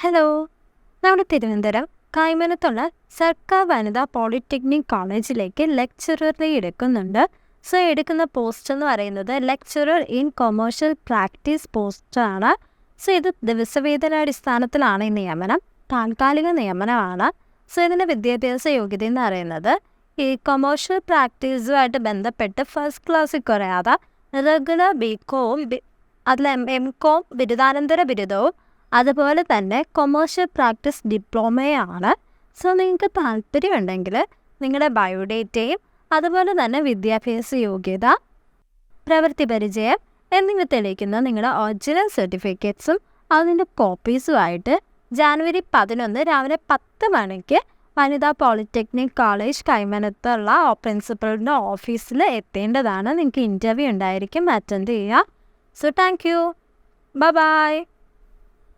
Hello നമ്മുടെ തിരുവനന്തപുരം കായ്മനത്തുള്ള സർക്കാർ വനിതാ പോളിടെക്നിക് കോളേജിലേക്ക് ലെക്ചററെ എടുക്കുന്നുണ്ട്. സോ എടുക്കുന്ന പോസ്റ്റ് എന്ന് പറയുന്നത് ലെക്ചറർ ഇൻ കൊമേഴ്ഷ്യൽ പ്രാക്ടീസ് പോസ്റ്റാണ് സോ ഇത് ദിവസവേതനാടിസ്ഥാനത്തിലാണ് ഈ നിയമനം. താൽക്കാലിക നിയമനമാണ്. സോ ഇതിന്റെ വിദ്യാഭ്യാസ യോഗ്യത എന്ന് പറയുന്നത് ഈ കൊമേഴ്ഷ്യൽ പ്രാക്ടീസുമായിട്ട് ബന്ധപ്പെട്ട് ഫസ്റ്റ് ക്ലാസ്സിൽ കുറയാതെ റെഗുലർ ബി കോം അതിൽ എം എം കോം ബിരുദാനന്തര ബിരുദവും അതുപോലെ തന്നെ കൊമേഴ്ഷ്യൽ പ്രാക്ടീസ് ഡിപ്ലോമയാണ് സോ നിങ്ങൾക്ക് താല്പര്യമുണ്ടെങ്കിൽ നിങ്ങളുടെ ബയോഡേറ്റയും അതുപോലെ തന്നെ വിദ്യാഭ്യാസ യോഗ്യത പ്രവൃത്തി പരിചയം എന്നിവ തെളിയിക്കുന്ന നിങ്ങളുടെ ഒറിജിനൽ സർട്ടിഫിക്കറ്റ്സും അതിന്റെ കോപ്പീസുമായിട്ട് ജാനുവരി പതിനൊന്ന് രാവിലെ പത്ത് മണിക്ക് വനിതാ പോളിടെക്നിക് കോളേജ് കൈമനത്തുള്ള പ്രിൻസിപ്പളിന്റെ ഓഫീസിൽ എത്തേണ്ടതാണ്. നിങ്ങൾക്ക് ഇന്റർവ്യൂ ഉണ്ടായിരിക്കും. അറ്റൻഡ് ചെയ്യുക. So thank you by